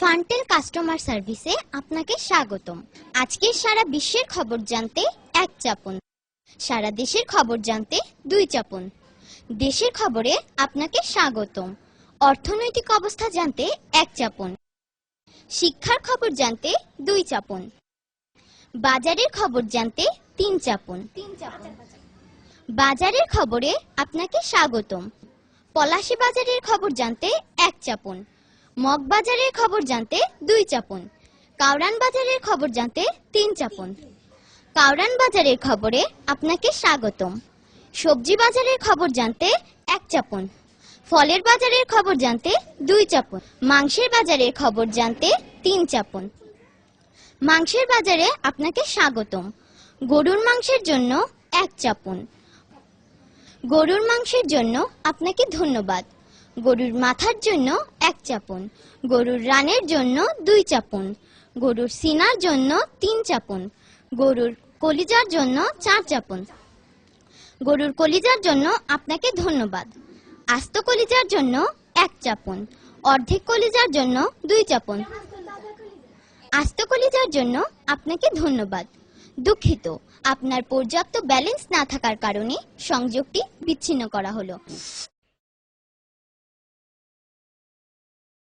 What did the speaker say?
Fantail customer সার্ভিসে আপনাকে স্বাগতম। আজকের সারা বিশ্বের খবর জানতে এক চাপুন। সারা দেশের খবর জানতে দুই চাপুন। দেশের খবরে আপনাকে স্বাগতম। অর্থনৈতিক অবস্থা জানতে এক চাপুন। শিক্ষার খবর জানতে দুই চাপুন। বাজারের খবর জানতে তিন চাপুন। বাজারের খবরে আপনাকে স্বাগতম। পলাশী বাজারের খবর জানতে এক চাপুন। মগবাজারের খবর জানতে দুই চাপন কাউরান বাজারের খবর জানতে তিন চাপন। কাউরান বাজারের খবরে আপনাকে স্বাগতম। সবজি বাজারের খবর জানতে এক চাপন ফলের বাজারের খবর জানতে দুই চাপন মাংসের বাজারের খবর জানতে তিন চাপন। মাংসের বাজারে আপনাকে স্বাগতম। গরুর মাংসের জন্য এক চাপন। গরুর মাংসের জন্য আপনাকে ধন্যবাদ। গরুর মাথার জন্য এক চাপন, গরুর রানের জন্য দুই চাপন, গরুর সিনার জন্য তিন চাপুন, গরুর কলিজার জন্য চার চাপুন। গরুর কলিজার জন্য আপনাকে ধন্যবাদ। আস্ত কলিজার জন্য এক চাপন, অর্ধেক কলিজার জন্য দুই চাপন। আস্ত কলিজার জন্য আপনাকে ধন্যবাদ। দুঃখিত, আপনার পর্যাপ্ত ব্যালেন্স না থাকার কারণে সংযোগটি বিচ্ছিন্ন করা হলো।